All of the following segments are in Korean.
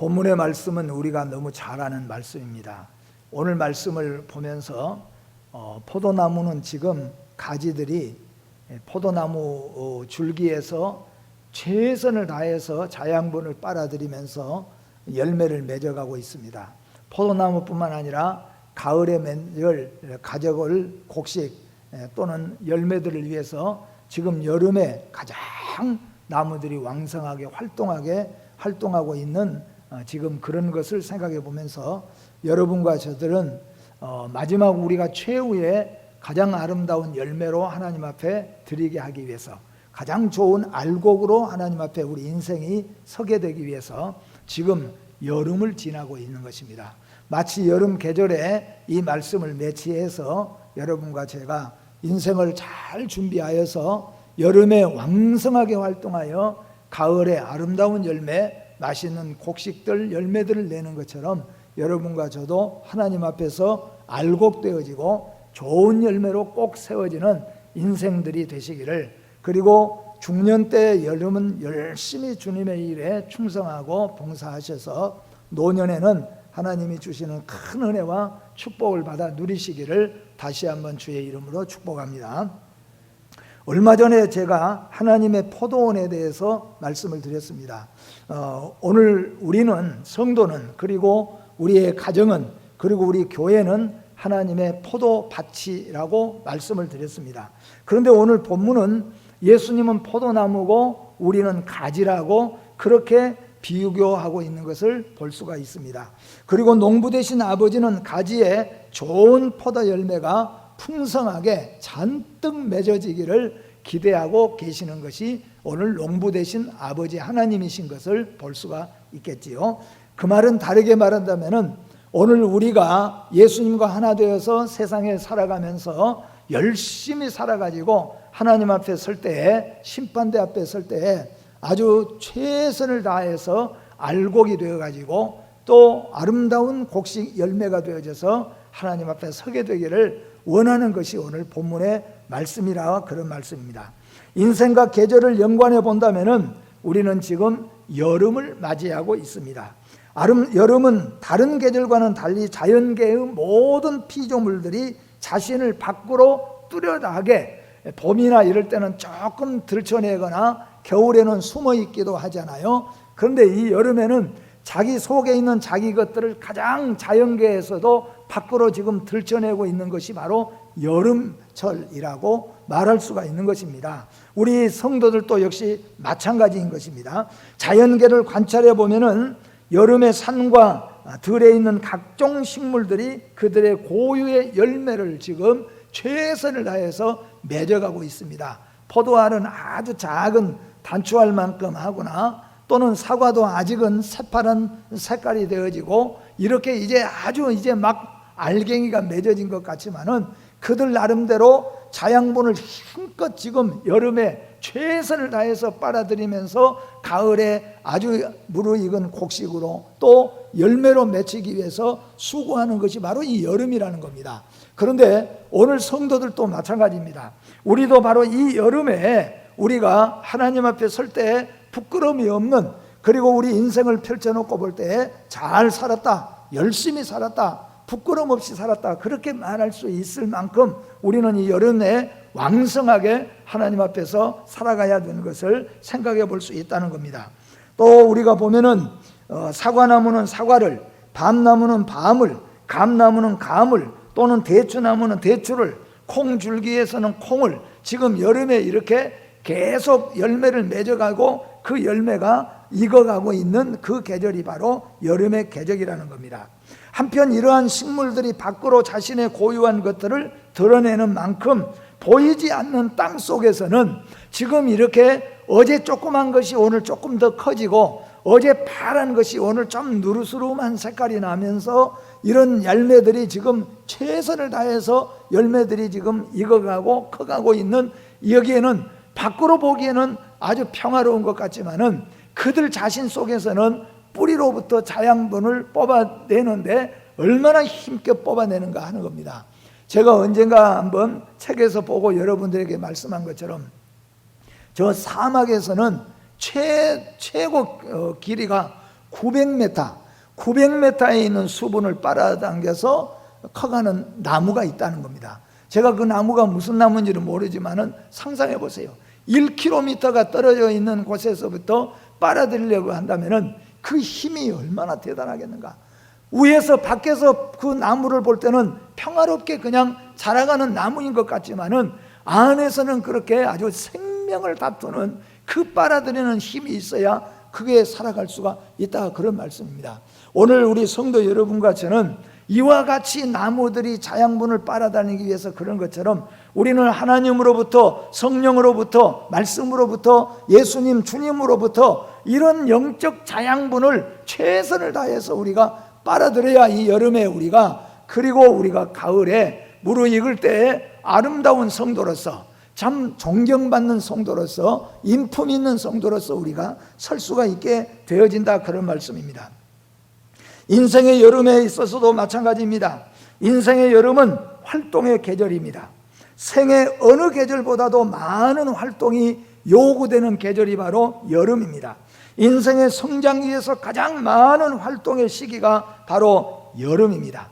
본문의 말씀은 우리가 너무 잘 아는 말씀입니다. 오늘 말씀을 보면서 어, 포도나무는 지금 가지들이 예, 포도나무 어, 줄기에서 최선을 다해서 자양분을 빨아들이면서 열매를 맺어가고 있습니다. 포도나무뿐만 아니라 가을에 맺을 가적을 곡식 예, 또는 열매들을 위해서 지금 여름에 가장 나무들이 왕성하게 활동하게 활동하고 있는 어, 지금 그런 것을 생각해 보면서 여러분과 저들은 어, 마지막 우리가 최후의 가장 아름다운 열매로 하나님 앞에 드리게 하기 위해서 가장 좋은 알곡으로 하나님 앞에 우리 인생이 서게 되기 위해서 지금 여름을 지나고 있는 것입니다. 마치 여름 계절에 이 말씀을 매치해서 여러분과 제가 인생을 잘 준비하여서 여름에 왕성하게 활동하여 가을에 아름다운 열매, 맛있는 곡식들, 열매들을 내는 것처럼 여러분과 저도 하나님 앞에서 알곡되어지고 좋은 열매로 꼭 세워지는 인생들이 되시기를 그리고 중년 때 여름은 열심히 주님의 일에 충성하고 봉사하셔서 노년에는 하나님이 주시는 큰 은혜와 축복을 받아 누리시기를 다시 한번 주의 이름으로 축복합니다. 얼마 전에 제가 하나님의 포도원에 대해서 말씀을 드렸습니다. 어, 오늘 우리는 성도는 그리고 우리의 가정은 그리고 우리 교회는 하나님의 포도밭이라고 말씀을 드렸습니다. 그런데 오늘 본문은 예수님은 포도나무고 우리는 가지라고 그렇게 비유교하고 있는 것을 볼 수가 있습니다. 그리고 농부 되신 아버지는 가지에 좋은 포도 열매가 풍성하게 잔뜩 맺어지기를 기대하고 계시는 것이 오늘 농부 되신 아버지 하나님이신 것을 볼 수가 있겠지요. 그 말은 다르게 말한다면은 오늘 우리가 예수님과 하나 되어서 세상에 살아가면서 열심히 살아가지고 하나님 앞에 설 때에 심판대 앞에 설 때에 아주 최선을 다해서 알곡이 되어 가지고 또 아름다운 곡식 열매가 되어져서 하나님 앞에 서게 되기를 원하는 것이 오늘 본문의 말씀이라 그런 말씀입니다. 인생과 계절을 연관해 본다면은 우리는 지금 여름을 맞이하고 있습니다. 여름은 다른 계절과는 달리 자연계의 모든 피조물들이 자신을 밖으로 뚜렷하게 봄이나 이럴 때는 조금 들춰내거나 겨울에는 숨어 있기도 하잖아요. 그런데 이 여름에는 자기 속에 있는 자기 것들을 가장 자연계에서도 밖으로 지금 들춰내고 있는 것이 바로 여름철이라고 말할 수가 있는 것입니다. 우리 성도들도 역시 마찬가지인 것입니다. 자연계를 관찰해 보면은 여름의 산과 들에 있는 각종 식물들이 그들의 고유의 열매를 지금 최선을 다해서 맺어가고 있습니다. 포도알은 아주 작은 단추알 만큼 하거나 또는 사과도 아직은 새파란 색깔이 되어지고 이렇게 이제 아주 이제 막 알갱이가 맺어진 것 같지만은 그들 나름대로 자양분을 힘껏 지금 여름에 최선을 다해서 빨아들이면서 가을에 아주 무르익은 곡식으로 또 열매로 맺히기 위해서 수고하는 것이 바로 이 여름이라는 겁니다. 그런데 오늘 성도들도 마찬가지입니다. 우리도 바로 이 여름에 우리가 하나님 앞에 설 때 부끄러움이 없는 그리고 우리 인생을 펼쳐놓고 볼 때 잘 살았다, 열심히 살았다, 부끄럼 없이 살았다 그렇게 말할 수 있을 만큼 우리는 이 여름에 왕성하게 하나님 앞에서 살아가야 되는 것을 생각해 볼 수 있다는 겁니다. 또 우리가 보면은 어, 사과나무는 사과를, 밤나무는 밤을, 감나무는 감을, 또는 대추나무는 대추를, 콩줄기에서는 콩을 지금 여름에 이렇게 계속 열매를 맺어가고 그 열매가 익어가고 있는 그 계절이 바로 여름의 계절이라는 겁니다. 한편 이러한 식물들이 밖으로 자신의 고유한 것들을 드러내는 만큼 보이지 않는 땅 속에서는 지금 이렇게 어제 조그만 것이 오늘 조금 더 커지고 어제 파란 것이 오늘 좀 누르스름한 색깔이 나면서 이런 열매들이 지금 최선을 다해서 열매들이 지금 익어가고 커가고 있는 여기에는 밖으로 보기에는 아주 평화로운 것 같지만은 그들 자신 속에서는 뿌리로부터 자양분을 뽑아내는데 얼마나 힘껏 뽑아내는가 하는 겁니다. 제가 언젠가 한번 책에서 보고 여러분들에게 말씀한 것처럼 저 사막에서는 최, 최고 어, 길이가 900m, 900m에 있는 수분을 빨아당겨서 커가는 나무가 있다는 겁니다. 제가 그 나무가 무슨 나무인지는 모르지만은 상상해 보세요. 1km가 떨어져 있는 곳에서부터 빨아들이려고 한다면은 그 힘이 얼마나 대단하겠는가. 위에서 밖에서 그 나무를 볼 때는 평화롭게 그냥 자라가는 나무인 것 같지만은 안에서는 그렇게 아주 생명을 다투는 그 빨아들이는 힘이 있어야 그게 살아갈 수가 있다 그런 말씀입니다. 오늘 우리 성도 여러분과 저는 이와 같이 나무들이 자양분을 빨아다니기 위해서 그런 것처럼 우리는 하나님으로부터 성령으로부터 말씀으로부터 예수님 주님으로부터 이런 영적 자양분을 최선을 다해서 우리가 빨아들여야 이 여름에 우리가 그리고 우리가 가을에 무르익을 때에 아름다운 성도로서 참 존경받는 성도로서 인품 있는 성도로서 우리가 설 수가 있게 되어진다 그런 말씀입니다. 인생의 여름에 있어서도 마찬가지입니다. 인생의 여름은 활동의 계절입니다. 생의 어느 계절보다도 많은 활동이 요구되는 계절이 바로 여름입니다. 인생의 성장기에서 가장 많은 활동의 시기가 바로 여름입니다.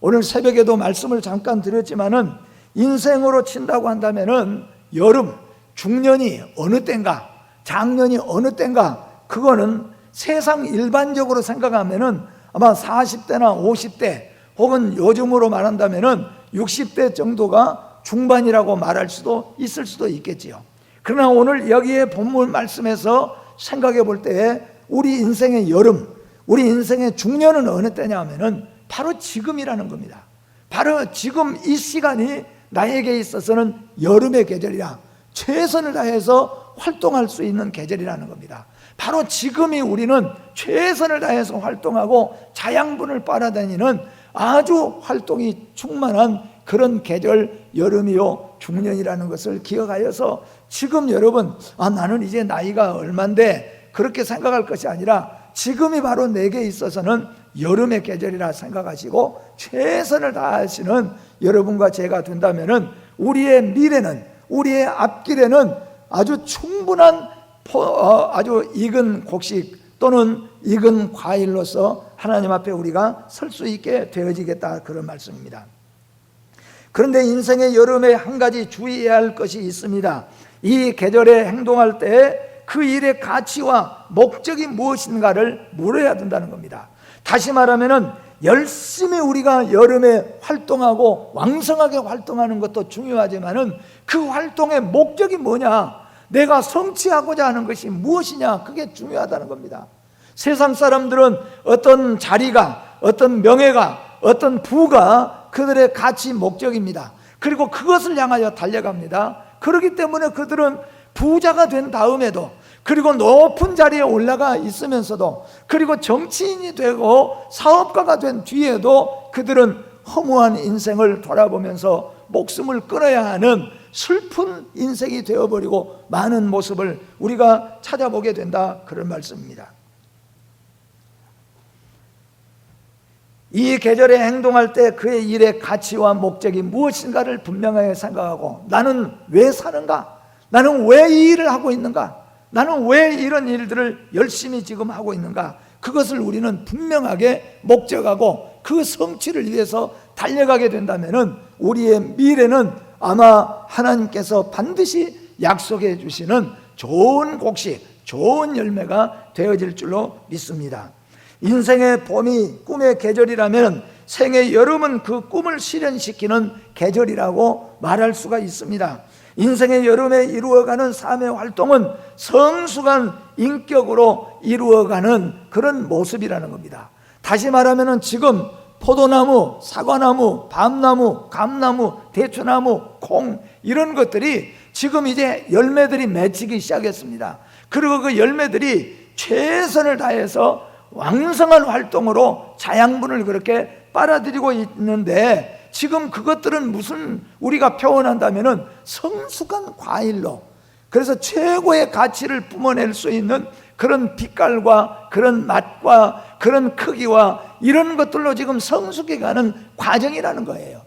오늘 새벽에도 말씀을 잠깐 드렸지만은 인생으로 친다고 한다면은 여름, 중년이 어느 때인가, 장년이 어느 때인가, 그거는 세상 일반적으로 생각하면은 아마 40대나 50대 혹은 요즘으로 말한다면은 60대 정도가 중반이라고 말할 수도 있을 수도 있겠지요. 그러나 오늘 여기에 본문 말씀에서 생각해 볼 때에 우리 인생의 여름, 우리 인생의 중년은 어느 때냐 하면은 바로 지금이라는 겁니다. 바로 지금 이 시간이 나에게 있어서는 여름의 계절이라 최선을 다해서 활동할 수 있는 계절이라는 겁니다. 바로 지금이 우리는 최선을 다해서 활동하고 자양분을 빨아다니는 아주 활동이 충만한 그런 계절 여름이요 중년이라는 것을 기억하여서 지금 여러분 아 나는 이제 나이가 얼만데 그렇게 생각할 것이 아니라 지금이 바로 내게 있어서는 여름의 계절이라 생각하시고 최선을 다하시는 여러분과 제가 된다면은 우리의 미래는 우리의 앞길에는 아주 충분한 포, 어, 아주 익은 곡식 또는 익은 과일로서 하나님 앞에 우리가 설 수 있게 되어지겠다 그런 말씀입니다. 그런데 인생의 여름에 한 가지 주의해야 할 것이 있습니다. 이 계절에 행동할 때 그 일의 가치와 목적이 무엇인가를 물어야 된다는 겁니다. 다시 말하면은 열심히 우리가 여름에 활동하고 왕성하게 활동하는 것도 중요하지만은 그 활동의 목적이 뭐냐? 내가 성취하고자 하는 것이 무엇이냐? 그게 중요하다는 겁니다. 세상 사람들은 어떤 자리가, 어떤 명예가, 어떤 부가 그들의 가치 목적입니다. 그리고 그것을 향하여 달려갑니다. 그렇기 때문에 그들은 부자가 된 다음에도 그리고 높은 자리에 올라가 있으면서도 그리고 정치인이 되고 사업가가 된 뒤에도 그들은 허무한 인생을 돌아보면서 목숨을 끊어야 하는 슬픈 인생이 되어버리고 많은 모습을 우리가 찾아보게 된다 그런 말씀입니다. 이 계절에 행동할 때 그의 일의 가치와 목적이 무엇인가를 분명하게 생각하고 나는 왜 사는가? 나는 왜 이 일을 하고 있는가? 나는 왜 이런 일들을 열심히 지금 하고 있는가? 그것을 우리는 분명하게 목적하고 그 성취를 위해서 달려가게 된다면 우리의 미래는 아마 하나님께서 반드시 약속해 주시는 좋은 곡식, 좋은 열매가 되어질 줄로 믿습니다. 인생의 봄이 꿈의 계절이라면 생의 여름은 그 꿈을 실현시키는 계절이라고 말할 수가 있습니다. 인생의 여름에 이루어가는 삶의 활동은 성숙한 인격으로 이루어가는 그런 모습이라는 겁니다. 다시 말하면 지금 포도나무, 사과나무, 밤나무, 감나무, 대추나무, 콩 이런 것들이 지금 이제 열매들이 맺히기 시작했습니다. 그리고 그 열매들이 최선을 다해서 왕성한 활동으로 자양분을 그렇게 빨아들이고 있는데 지금 그것들은 무슨 우리가 표현한다면은 성숙한 과일로 그래서 최고의 가치를 뿜어낼 수 있는 그런 빛깔과 그런 맛과 그런 크기와 이런 것들로 지금 성숙해 가는 과정이라는 거예요.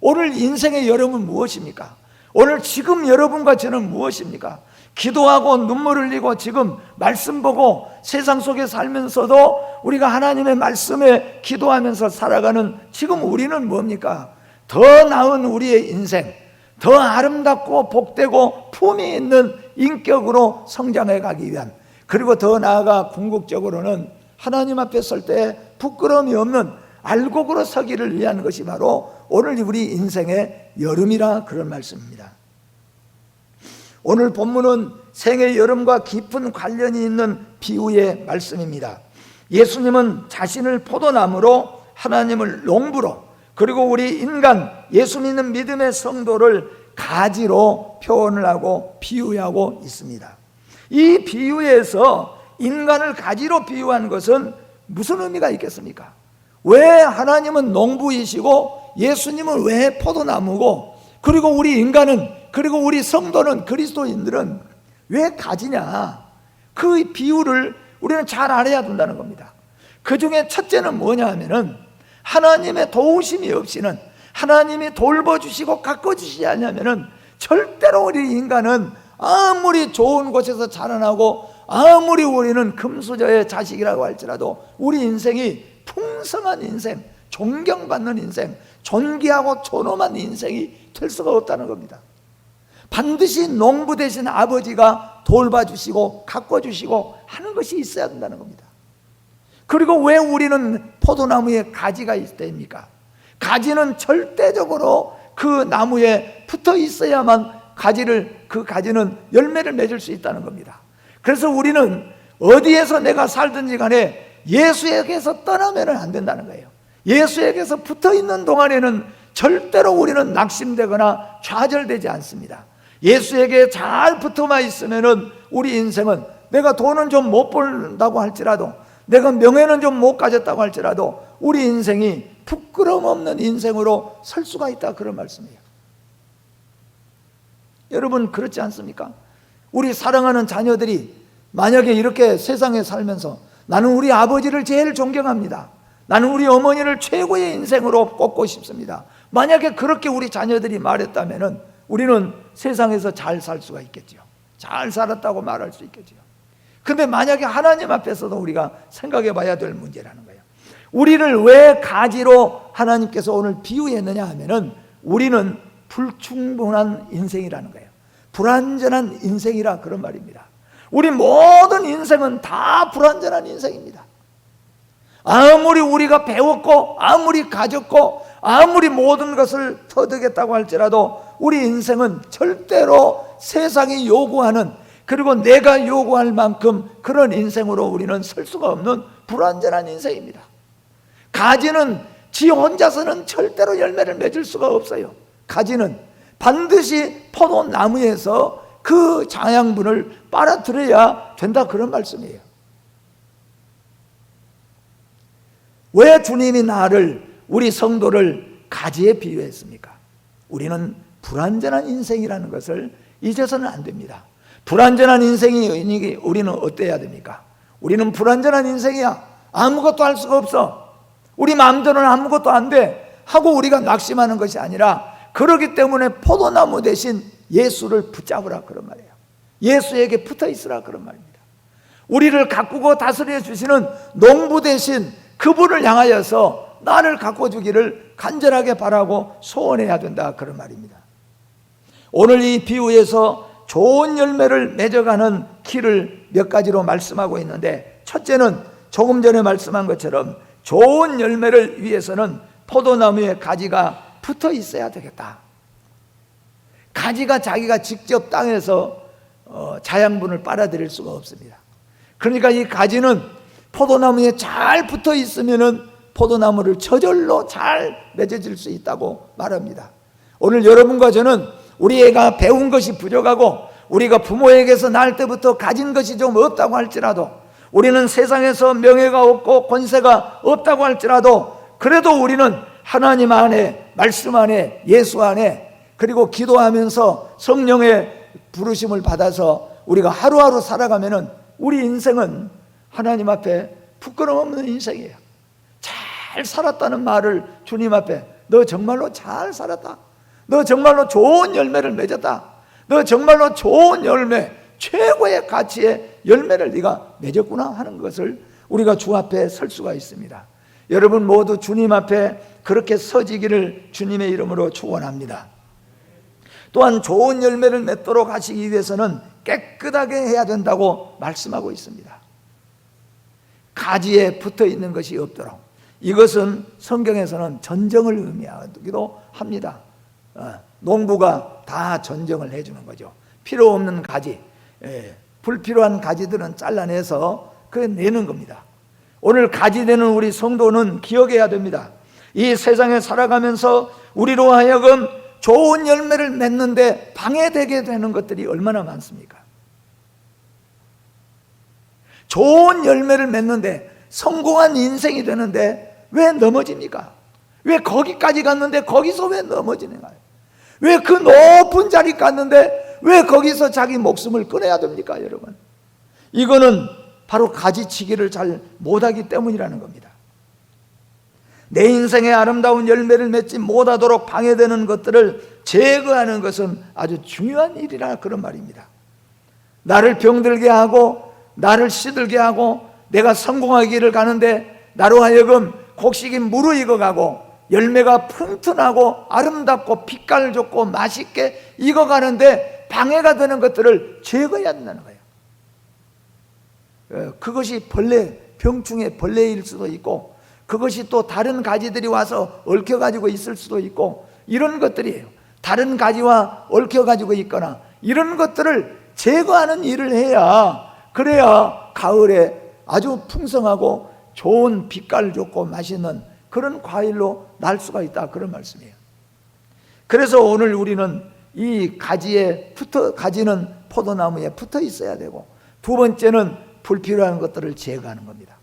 오늘 인생의 여름은 무엇입니까? 오늘 지금 여러분과 저는 무엇입니까? 기도하고 눈물 흘리고 지금 말씀 보고 세상 속에 살면서도 우리가 하나님의 말씀에 기도하면서 살아가는 지금 우리는 뭡니까? 더 나은 우리의 인생, 더 아름답고 복되고 품이 있는 인격으로 성장해 가기 위한 그리고 더 나아가 궁극적으로는 하나님 앞에 설 때 부끄러움이 없는 알곡으로 서기를 위한 것이 바로 오늘 우리 인생의 여름이라 그런 말씀입니다. 오늘 본문은 생의 여름과 깊은 관련이 있는 비유의 말씀입니다. 예수님은 자신을 포도나무로 하나님을 농부로 그리고 우리 인간 예수 믿는 믿음의 성도를 가지로 표현을 하고 비유하고 있습니다. 이 비유에서 인간을 가지로 비유한 것은 무슨 의미가 있겠습니까? 왜 하나님은 농부이시고 예수님은 왜 포도나무고 그리고 우리 인간은 그리고 우리 성도는 그리스도인들은 왜 가지냐? 그 비유를 우리는 잘 알아야 된다는 겁니다. 그 중에 첫째는 뭐냐 하면은 하나님의 도우심이 없이는 하나님이 돌봐주시고 가꿔주시지 않냐면은 절대로 우리 인간은 아무리 좋은 곳에서 자라나고 아무리 우리는 금수저의 자식이라고 할지라도 우리 인생이 풍성한 인생, 존경받는 인생, 존귀하고 존엄한 인생이 될 수가 없다는 겁니다. 반드시 농부 되신 아버지가 돌봐주시고 가꿔주시고 하는 것이 있어야 된다는 겁니다. 그리고 왜 우리는 포도나무에 가지가 있습니까? 가지는 절대적으로 그 나무에 붙어 있어야만 가지를 그 가지는 열매를 맺을 수 있다는 겁니다. 그래서 우리는 어디에서 내가 살든지 간에 예수에게서 떠나면 안 된다는 거예요. 예수에게서 붙어 있는 동안에는 절대로 우리는 낙심되거나 좌절되지 않습니다. 예수에게 잘 붙어만 있으면은 우리 인생은 내가 돈은 좀 못 벌다고 할지라도 내가 명예는 좀 못 가졌다고 할지라도 우리 인생이 부끄럼 없는 인생으로 설 수가 있다 그런 말씀이에요. 여러분 그렇지 않습니까? 우리 사랑하는 자녀들이 만약에 이렇게 세상에 살면서 나는 우리 아버지를 제일 존경합니다. 나는 우리 어머니를 최고의 인생으로 꼽고 싶습니다. 만약에 그렇게 우리 자녀들이 말했다면은 우리는 세상에서 잘 살 수가 있겠죠. 잘 살았다고 말할 수 있겠죠. 근데 만약에 하나님 앞에서도 우리가 생각해 봐야 될 문제라는 거예요. 우리를 왜 가지로 하나님께서 오늘 비유했느냐 하면은 우리는 불충분한 인생이라는 거예요. 불완전한 인생이라 그런 말입니다. 우리 모든 인생은 다 불완전한 인생입니다. 아무리 우리가 배웠고, 아무리 가졌고, 아무리 모든 것을 터득했다고 할지라도 우리 인생은 절대로 세상이 요구하는 그리고 내가 요구할 만큼 그런 인생으로 우리는 설 수가 없는 불완전한 인생입니다. 가지는 지 혼자서는 절대로 열매를 맺을 수가 없어요. 가지는 반드시 포도나무에서 그 장양분을 빨아들여야 된다 그런 말씀이에요. 왜 주님이 나를 우리 성도를 가지에 비유했습니까? 우리는 불완전한 인생이라는 것을 잊어서는 안 됩니다. 불완전한 인생이 우리는 어때야 됩니까? 우리는 불완전한 인생이야. 아무것도 할 수가 없어. 우리 마음대로는 아무것도 안 돼. 하고 우리가 낙심하는 것이 아니라 그러기 때문에 포도나무 대신 예수를 붙잡으라 그런 말이에요. 예수에게 붙어 있으라 그런 말입니다. 우리를 가꾸고 다스려 주시는 농부 대신 그분을 향하여서 나를 가꿔 주기를 간절하게 바라고 소원해야 된다 그런 말입니다. 오늘 이 비유에서 좋은 열매를 맺어가는 길을 몇 가지로 말씀하고 있는데 첫째는 조금 전에 말씀한 것처럼 좋은 열매를 위해서는 포도나무의 가지가 붙어 있어야 되겠다. 가지가 자기가 직접 땅에서 어, 자양분을 빨아들일 수가 없습니다. 그러니까 이 가지는 포도나무에 잘 붙어 있으면은 포도나무를 저절로 잘 맺어질 수 있다고 말합니다. 오늘 여러분과 저는 우리 애가 배운 것이 부족하고 우리가 부모에게서 날 때부터 가진 것이 좀 없다고 할지라도 우리는 세상에서 명예가 없고 권세가 없다고 할지라도 그래도 우리는 하나님 안에 말씀 안에 예수 안에 그리고 기도하면서 성령의 부르심을 받아서 우리가 하루하루 살아가면은 우리 인생은 하나님 앞에 부끄럼 없는 인생이에요. 잘 살았다는 말을 주님 앞에 너 정말로 잘 살았다. 너 정말로 좋은 열매를 맺었다. 너 정말로 좋은 열매, 최고의 가치의 열매를 네가 맺었구나 하는 것을 우리가 주 앞에 설 수가 있습니다. 여러분 모두 주님 앞에 그렇게 서지기를 주님의 이름으로 축원합니다. 또한 좋은 열매를 맺도록 하시기 위해서는 깨끗하게 해야 된다고 말씀하고 있습니다. 가지에 붙어 있는 것이 없도록 이것은 성경에서는 전정을 의미하기도 합니다. 어, 농부가 다 전정을 해주는 거죠. 필요 없는 가지, 예, 불필요한 가지들은 잘라내서 그 내는 겁니다. 오늘 가지 되는 우리 성도는 기억해야 됩니다. 이 세상에 살아가면서 우리로 하여금 좋은 열매를 맺는데 방해되게 되는 것들이 얼마나 많습니까? 좋은 열매를 맺는데 성공한 인생이 되는데 왜 넘어집니까? 왜 거기까지 갔는데 거기서 왜 넘어지는가요? 왜 그 높은 자리 갔는데 왜 거기서 자기 목숨을 끊어야 됩니까, 여러분? 이거는 바로 가지치기를 잘 못하기 때문이라는 겁니다. 내 인생의 아름다운 열매를 맺지 못하도록 방해되는 것들을 제거하는 것은 아주 중요한 일이라 그런 말입니다. 나를 병들게 하고 나를 시들게 하고 내가 성공하기를 가는데 나로 하여금 곡식이 무르익어가고 열매가 튼튼하고 아름답고 빛깔 좋고 맛있게 익어가는데 방해가 되는 것들을 제거해야 된다는 거예요. 어, 그것이 벌레, 병충해 벌레일 수도 있고 그것이 또 다른 가지들이 와서 얽혀가지고 있을 수도 있고 이런 것들이에요. 다른 가지와 얽혀가지고 있거나 이런 것들을 제거하는 일을 해야 그래야 가을에 아주 풍성하고 좋은 빛깔 좋고 맛있는 그런 과일로 날 수가 있다 그런 말씀이에요. 그래서 오늘 우리는 이 가지에 붙어 가지는 포도나무에 붙어 있어야 되고 두 번째는 불필요한 것들을 제거하는 겁니다.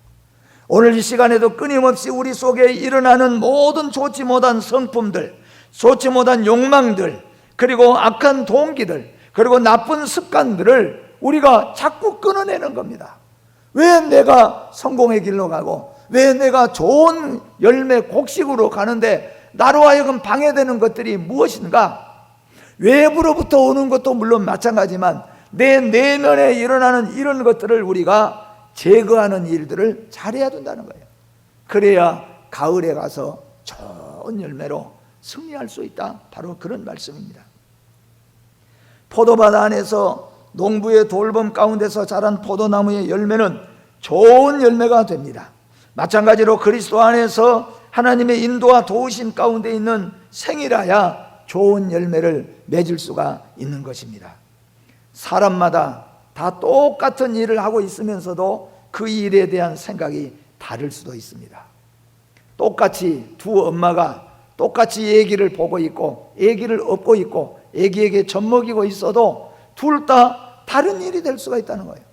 오늘 이 시간에도 끊임없이 우리 속에 일어나는 모든 좋지 못한 성품들, 좋지 못한 욕망들, 그리고 악한 동기들, 그리고 나쁜 습관들을 우리가 자꾸 끊어내는 겁니다. 왜 내가 성공의 길로 가고, 왜 내가 좋은 열매 곡식으로 가는데 나로 하여금 방해되는 것들이 무엇인가? 외부로부터 오는 것도 물론 마찬가지지만 내 내면에 일어나는 이런 것들을 우리가 제거하는 일들을 잘해야 된다는 거예요. 그래야 가을에 가서 좋은 열매로 승리할 수 있다. 바로 그런 말씀입니다. 포도밭 안에서 농부의 돌봄 가운데서 자란 포도나무의 열매는 좋은 열매가 됩니다. 마찬가지로 그리스도 안에서 하나님의 인도와 도우심 가운데 있는 생이라야 좋은 열매를 맺을 수가 있는 것입니다. 사람마다 다 똑같은 일을 하고 있으면서도 그 일에 대한 생각이 다를 수도 있습니다. 똑같이 두 엄마가 똑같이 얘기를 보고 있고 얘기를 업고 있고 애기에게 젖먹이고 있어도 둘 다 다른 일이 될 수가 있다는 거예요.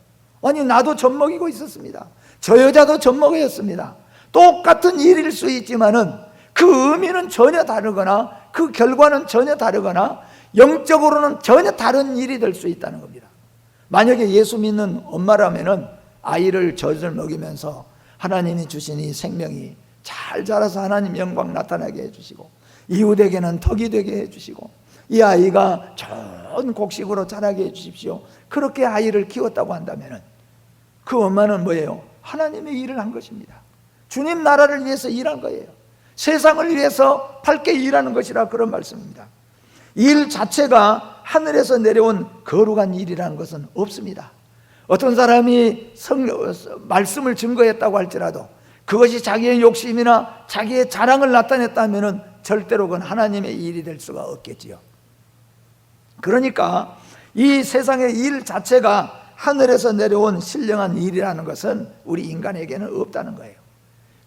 아니 나도 젖먹이고 있었습니다. 저 여자도 젖먹이었습니다. 똑같은 일일 수 있지만은 그 의미는 전혀 다르거나 그 결과는 전혀 다르거나 영적으로는 전혀 다른 일이 될 수 있다는 겁니다. 만약에 예수 믿는 엄마라면은 아이를 젖을 먹이면서 하나님이 주신 이 생명이 잘 자라서 하나님 영광 나타나게 해주시고 이웃에게는 덕이 되게 해주시고 이 아이가 좋은 곡식으로 자라게 해주십시오. 그렇게 아이를 키웠다고 한다면은 그 엄마는 뭐예요? 하나님의 일을 한 것입니다. 주님 나라를 위해서 일한 거예요. 세상을 위해서 밝게 일하는 것이라 그런 말씀입니다. 일 자체가 하늘에서 내려온 거룩한 일이라는 것은 없습니다. 어떤 사람이 성, 말씀을 증거했다고 할지라도 그것이 자기의 욕심이나 자기의 자랑을 나타냈다면 절대로 그건 하나님의 일이 될 수가 없겠지요. 그러니까 이 세상의 일 자체가 하늘에서 내려온 신령한 일이라는 것은 우리 인간에게는 없다는 거예요.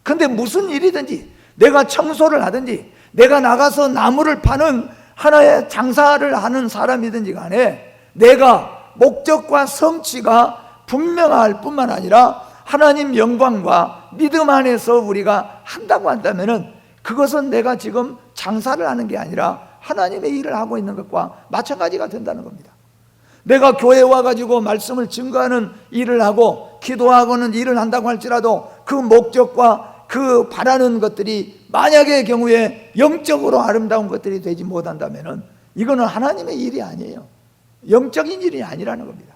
근데 무슨 일이든지 내가 청소를 하든지 내가 나가서 나무를 파는 하나의 장사를 하는 사람이든지 간에 내가 목적과 성취가 분명할 뿐만 아니라 하나님 영광과 믿음 안에서 우리가 한다고 한다면은 그것은 내가 지금 장사를 하는 게 아니라 하나님의 일을 하고 있는 것과 마찬가지가 된다는 겁니다. 내가 교회 와가지고 말씀을 증거하는 일을 하고 기도하고는 일을 한다고 할지라도 그 목적과 그 바라는 것들이 만약의 경우에 영적으로 아름다운 것들이 되지 못한다면은 이거는 하나님의 일이 아니에요. 영적인 일이 아니라는 겁니다.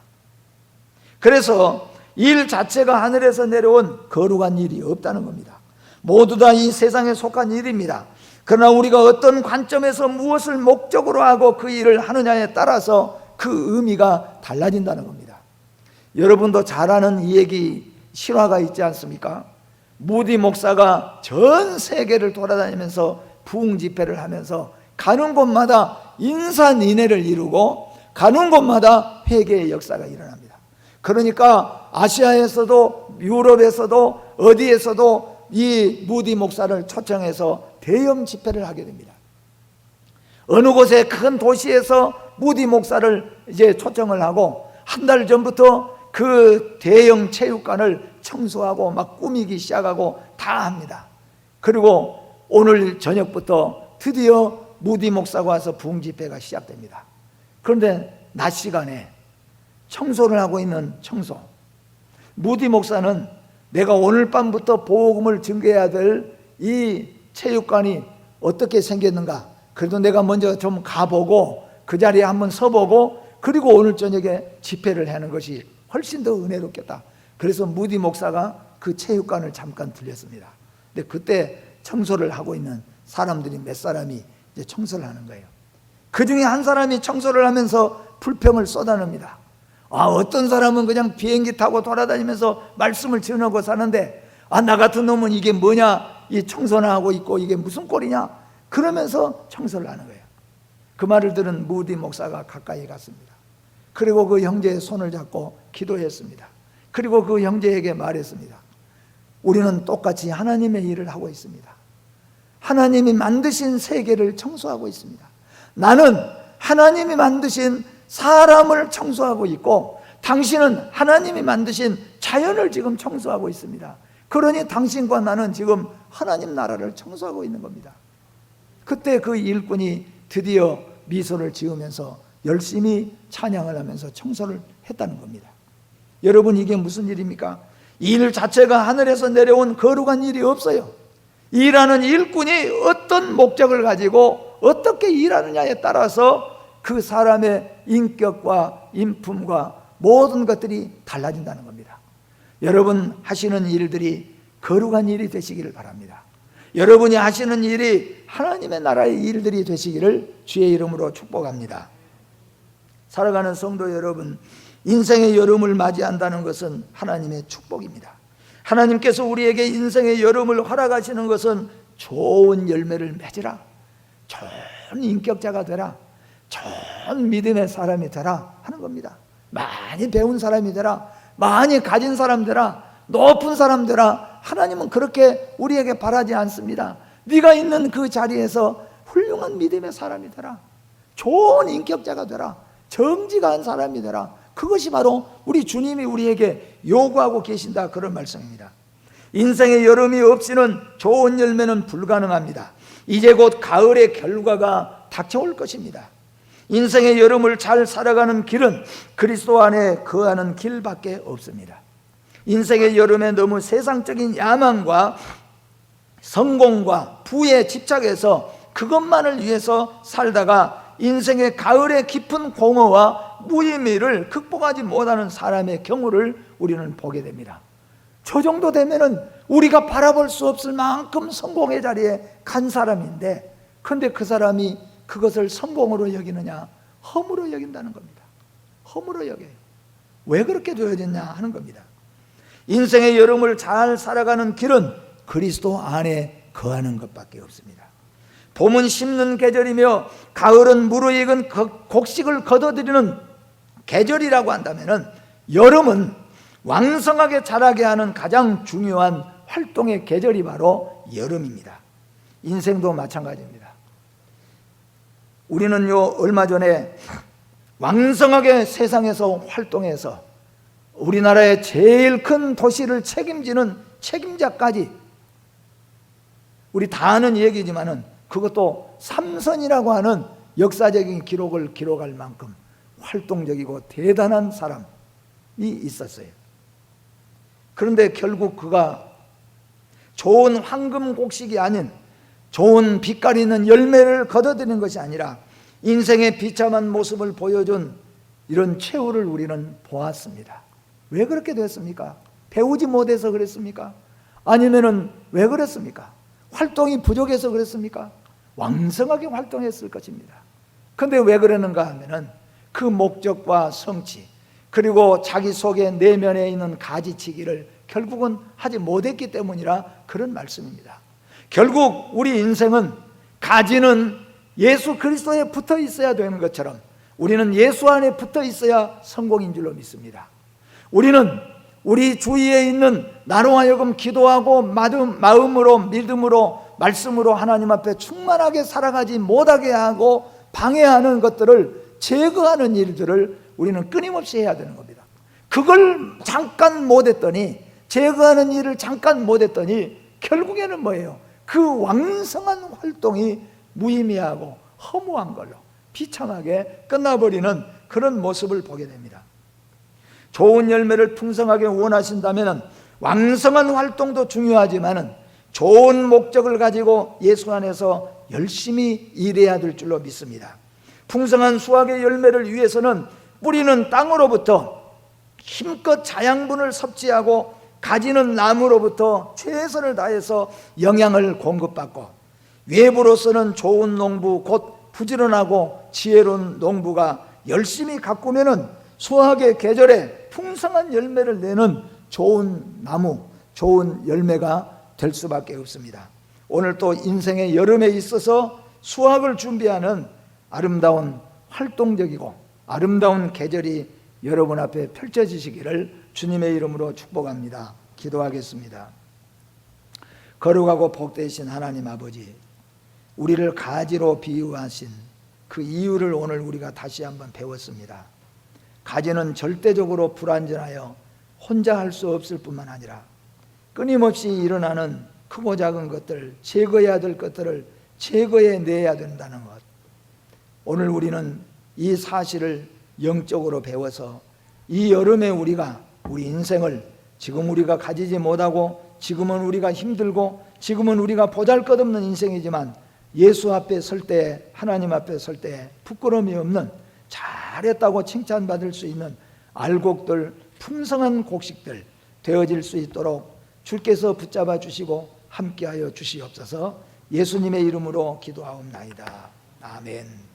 그래서 일 자체가 하늘에서 내려온 거룩한 일이 없다는 겁니다. 모두 다 이 세상에 속한 일입니다. 그러나 우리가 어떤 관점에서 무엇을 목적으로 하고 그 일을 하느냐에 따라서 그 의미가 달라진다는 겁니다. 여러분도 잘 아는 이 얘기 실화가 있지 않습니까? 무디 목사가 전 세계를 돌아다니면서 부흥 집회를 하면서 가는 곳마다 인산인해를 이루고 가는 곳마다 회개의 역사가 일어납니다. 그러니까 아시아에서도 유럽에서도 어디에서도 이 무디 목사를 초청해서 대형 집회를 하게 됩니다. 어느 곳에 큰 도시에서 무디 목사를 이제 초청을 하고 한 달 전부터 그 대형 체육관을 청소하고 막 꾸미기 시작하고 다 합니다. 그리고 오늘 저녁부터 드디어 무디 목사가 와서 부흥 집회가 시작됩니다. 그런데 낮 시간에 청소를 하고 있는 청소. 무디 목사는 내가 오늘 밤부터 보험을 증거해야 될 이 체육관이 어떻게 생겼는가. 그래도 내가 먼저 좀 가보고 그 자리에 한번 서보고 그리고 오늘 저녁에 집회를 하는 것이 훨씬 더 은혜롭겠다. 그래서 무디 목사가 그 체육관을 잠깐 들렸습니다. 근데 그때 청소를 하고 있는 사람들이 몇 사람이 이제 청소를 하는 거예요. 그 중에 한 사람이 청소를 하면서 불평을 쏟아냅니다. 아, 어떤 사람은 그냥 비행기 타고 돌아다니면서 말씀을 전하고 사는데, 아, 나 같은 놈은 이게 뭐냐? 이 청소나 하고 있고 이게 무슨 꼴이냐? 그러면서 청소를 하는 거예요. 그 말을 들은 무디 목사가 가까이 갔습니다. 그리고 그 형제의 손을 잡고 기도했습니다. 그리고 그 형제에게 말했습니다. 우리는 똑같이 하나님의 일을 하고 있습니다. 하나님이 만드신 세계를 청소하고 있습니다. 나는 하나님이 만드신 사람을 청소하고 있고 당신은 하나님이 만드신 자연을 지금 청소하고 있습니다. 그러니 당신과 나는 지금 하나님 나라를 청소하고 있는 겁니다. 그때 그 일꾼이 드디어 미소를 지으면서 열심히 찬양을 하면서 청소를 했다는 겁니다. 여러분 이게 무슨 일입니까? 일 자체가 하늘에서 내려온 거룩한 일이 없어요. 일하는 일꾼이 어떤 목적을 가지고 어떻게 일하느냐에 따라서 그 사람의 인격과 인품과 모든 것들이 달라진다는 겁니다. 여러분 하시는 일들이 거룩한 일이 되시기를 바랍니다. 여러분이 하시는 일이 하나님의 나라의 일들이 되시기를 주의 이름으로 축복합니다. 살아가는 성도 여러분, 인생의 여름을 맞이한다는 것은 하나님의 축복입니다. 하나님께서 우리에게 인생의 여름을 허락하시는 것은 좋은 열매를 맺으라. 좋은 인격자가 되라. 좋은 믿음의 사람이 되라 하는 겁니다. 많이 배운 사람이 되라. 많이 가진 사람 되라. 높은 사람 되라. 하나님은 그렇게 우리에게 바라지 않습니다. 네가 있는 그 자리에서 훌륭한 믿음의 사람이 되라. 좋은 인격자가 되라. 정직한 사람이 되라. 그것이 바로 우리 주님이 우리에게 요구하고 계신다 그런 말씀입니다. 인생의 여름이 없이는 좋은 열매는 불가능합니다. 이제 곧 가을의 결과가 닥쳐올 것입니다. 인생의 여름을 잘 살아가는 길은 그리스도 안에 거하는 길밖에 없습니다. 인생의 여름에 너무 세상적인 야망과 성공과 부에 집착해서 그것만을 위해서 살다가 인생의 가을의 깊은 공허와 무의미를 극복하지 못하는 사람의 경우를 우리는 보게 됩니다. 저 정도 되면은 우리가 바라볼 수 없을 만큼 성공의 자리에 간 사람인데, 근데 그 사람이 그것을 성공으로 여기느냐? 허물로 여긴다는 겁니다. 허물로 여겨요. 왜 그렇게 되어졌냐 하는 겁니다. 인생의 여름을 잘 살아가는 길은 그리스도 안에 거하는 것밖에 없습니다. 봄은 심는 계절이며 가을은 무르익은 곡식을 거둬들이는 계절이라고 한다면 여름은 왕성하게 자라게 하는 가장 중요한 활동의 계절이 바로 여름입니다. 인생도 마찬가지입니다. 우리는요, 얼마 전에 왕성하게 세상에서 활동해서 우리나라의 제일 큰 도시를 책임지는 책임자까지 우리 다 아는 얘기지만은 그것도 삼선이라고 하는 역사적인 기록을 기록할 만큼 활동적이고 대단한 사람이 있었어요. 그런데 결국 그가 좋은 황금 곡식이 아닌 좋은 빛깔 있는 열매를 거둬들이는 것이 아니라 인생의 비참한 모습을 보여준 이런 최후를 우리는 보았습니다. 왜 그렇게 됐습니까? 배우지 못해서 그랬습니까? 아니면은 왜 그랬습니까? 활동이 부족해서 그랬습니까? 왕성하게 활동했을 것입니다. 근데 왜 그러는가 하면은 그 목적과 성취 그리고 자기 속에 내면에 있는 가지치기를 결국은 하지 못했기 때문이라 그런 말씀입니다. 결국 우리 인생은 가지는 예수 그리스도에 붙어 있어야 되는 것처럼 우리는 예수 안에 붙어 있어야 성공인 줄로 믿습니다. 우리는 우리 주위에 있는 나로 하여금 기도하고 마음, 마음으로 믿음으로 말씀으로 하나님 앞에 충만하게 살아가지 못하게 하고 방해하는 것들을 제거하는 일들을 우리는 끊임없이 해야 되는 겁니다. 그걸 잠깐 못했더니 제거하는 일을 잠깐 못했더니 결국에는 뭐예요? 그 왕성한 활동이 무의미하고 허무한 걸로 비참하게 끝나버리는 그런 모습을 보게 됩니다. 좋은 열매를 풍성하게 원하신다면 왕성한 활동도 중요하지만은 좋은 목적을 가지고 예수 안에서 열심히 일해야 될 줄로 믿습니다. 풍성한 수확의 열매를 위해서는 뿌리는 땅으로부터 힘껏 자양분을 섭취하고 가지는 나무로부터 최선을 다해서 영양을 공급받고 외부로서는 좋은 농부 곧 부지런하고 지혜로운 농부가 열심히 가꾸면은 수확의 계절에 풍성한 열매를 내는 좋은 나무, 좋은 열매가 될 수밖에 없습니다. 오늘 또 인생의 여름에 있어서 수확을 준비하는 아름다운 활동적이고 아름다운 계절이 여러분 앞에 펼쳐지시기를 주님의 이름으로 축복합니다. 기도하겠습니다. 거룩하고 복되신 하나님 아버지, 우리를 가지로 비유하신 그 이유를 오늘 우리가 다시 한번 배웠습니다. 가지는 절대적으로 불완전하여 혼자 할 수 없을 뿐만 아니라 끊임없이 일어나는 크고 작은 것들, 제거해야 될 것들을 제거해 내야 된다는 것. 오늘 우리는 이 사실을 영적으로 배워서 이 여름에 우리가 우리 인생을 지금 우리가 가지지 못하고 지금은 우리가 힘들고 지금은 우리가 보잘 것 없는 인생이지만 예수 앞에 설 때 하나님 앞에 설 때 부끄러움이 없는 잘했다고 칭찬받을 수 있는 알곡들 풍성한 곡식들 되어질 수 있도록 주께서 붙잡아 주시고 함께하여 주시옵소서 예수님의 이름으로 기도하옵나이다. 아멘.